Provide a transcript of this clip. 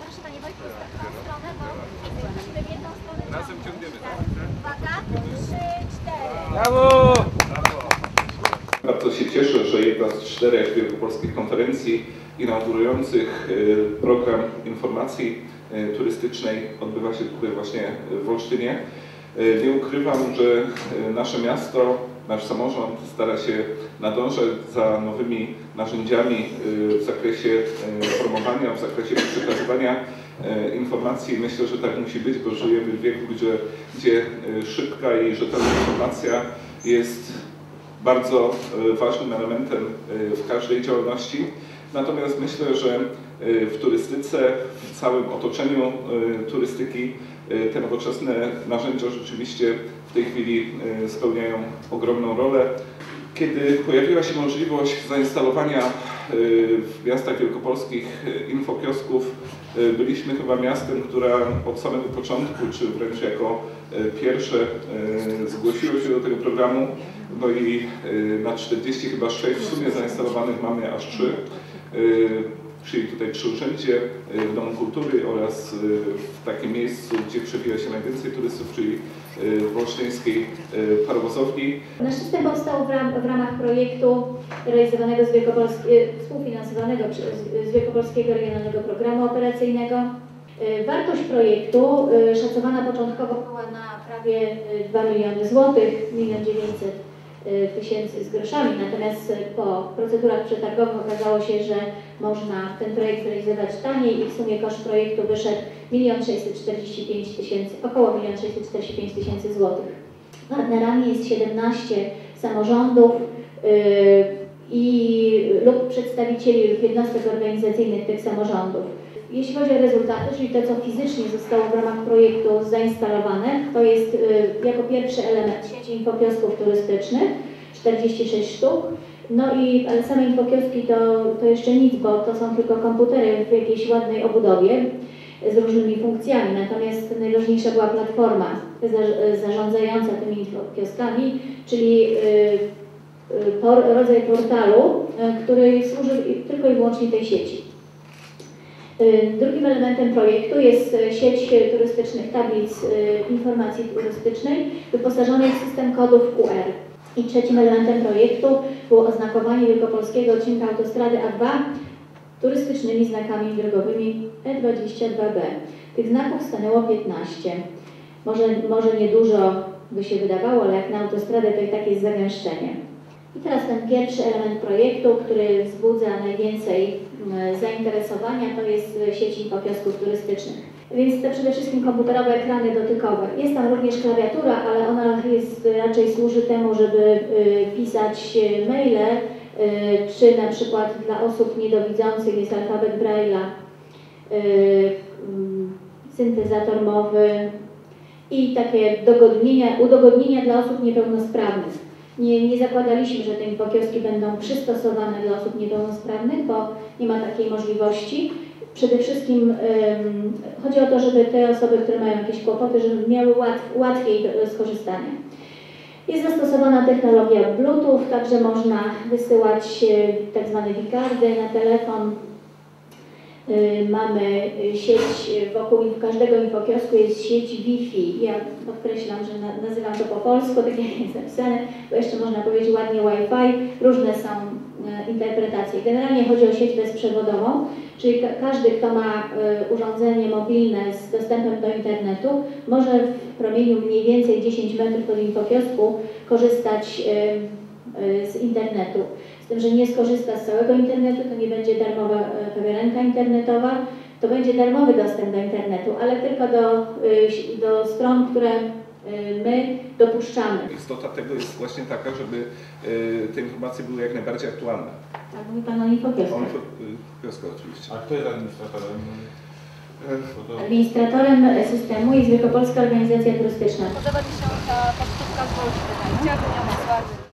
Proszę Panie Wojtku, w tą stronę, bo jesteśmy w jedną stronę. Razem ciągniemy, Tak. Uwaga, trzy, cztery. Brawo! Bardzo się cieszę, że jedna z czterech wielkopolskich konferencji inaugurujących y, program informacji y, turystycznej odbywa się tutaj właśnie w Olsztynie. Y, Nie ukrywam, że nasze miasto, nasz samorząd stara się nadążać za nowymi narzędziami y, w zakresie y, promowania, w zakresie przekazywania y, informacji. Myślę, że tak musi być, bo żyjemy w wieku, gdzie, gdzie y, szybka i rzetelna informacja jest bardzo ważnym elementem w każdej działalności. Natomiast myślę, że e, w turystyce, w całym otoczeniu e, turystyki e, te nowoczesne narzędzia rzeczywiście w tej chwili spełniają ogromną rolę. Kiedy pojawiła się możliwość zainstalowania w miastach wielkopolskich infokiosków, byliśmy chyba miastem, które od samego początku, czy wręcz jako pierwsze zgłosiło się do tego programu. No i y, na 40 chyba 6 w sumie zainstalowanych mamy aż 3. Czyli tutaj przy urzędzie, y, w Domu Kultury oraz y, w takim miejscu, gdzie przewija się najwięcej turystów, czyli w Olsztyńskiej Parowozowni. Nasz system powstał w, ram, w ramach projektu realizowanego z Wielkopolskiego, współfinansowanego z Wielkopolskiego Regionalnego Programu Operacyjnego. Wartość projektu szacowana początkowo była na prawie y, 2 miliony złotych, 1 900 tysięcy z groszami, natomiast y, po procedurach przetargowych okazało się, że można ten projekt realizować taniej i w sumie koszt projektu wyszedł 1 645 tysięcy, około 1 645 tysięcy złotych. Partnerami jest 17 samorządów yy, i lub przedstawicieli jednostek organizacyjnych tych samorządów. Jeśli chodzi o rezultaty, czyli to, co fizycznie zostało w ramach projektu zainstalowane, to jest yy, jako pierwszy element sieci infokiosków turystycznych, 46 sztuk. No i ale same infokioski to, to jeszcze nic, bo to są tylko komputery w jakiejś ładnej obudowie z różnymi funkcjami. Natomiast najważniejsza była platforma za- zarządzająca tymi kioskami, czyli y, y, rodzaj portalu, y, który służy tylko i wyłącznie tej sieci. Y, Drugim elementem projektu jest y, sieć y, turystycznych tablic informacji turystycznej wyposażonej w system kodów QR. I trzecim elementem projektu było oznakowanie wielkopolskiego odcinka autostrady A2 turystycznymi znakami drogowymi E22B. Tych znaków stanęło 15. Może, może niedużo by się wydawało, ale jak na autostradę to i tak jest zagęszczenie. I teraz ten pierwszy element projektu, który wzbudza najwięcej mm, zainteresowania, to jest sieć infokiosków turystycznych. Więc to przede wszystkim komputerowe ekrany dotykowe. Jest tam również klawiatura, ale ona jest, raczej służy temu, żeby y, pisać y, maile, y, czy na przykład dla osób niedowidzących jest alfabet Braille'a, mm, syntezator mowy i takie dogodnienia, udogodnienia dla osób niepełnosprawnych. Nie, nie zakładaliśmy, że te infokioski będą przystosowane dla osób niepełnosprawnych, bo nie ma takiej możliwości. Przede wszystkim ym, chodzi o to, żeby te osoby, które mają jakieś kłopoty, żeby miały łatw, łatwiej do skorzystania. Jest zastosowana technologia Bluetooth, także można wysyłać e, tak zwane na telefon. Y, Mamy y, sieć y, wokół każdego infokiosku jest sieć Wi-Fi. Ja podkreślam, że na, nazywam to po polsku, tak jak jest napisane, bo jeszcze można powiedzieć ładnie Wi-Fi. Różne są e, interpretacje. Generalnie chodzi o sieć bezprzewodową, czyli ka- każdy, kto ma urządzenie mobilne z dostępem do internetu, może w promieniu mniej więcej 10 metrów od infokiosku korzystać z internetu. Z tym, że nie skorzysta z całego internetu, to nie będzie darmowa kawiarenka internetowa, to będzie darmowy dostęp do internetu, ale tylko do, y, do stron, które y, my dopuszczamy. Istota tego jest właśnie taka, żeby y, te informacje były jak najbardziej aktualne. Tak, mówi Pan o infokioskach. Y, oczywiście. A kto jest administratorem? Administratorem systemu jest Wielkopolska Organizacja Turystyczna. Podoba mi się ta powtórka z.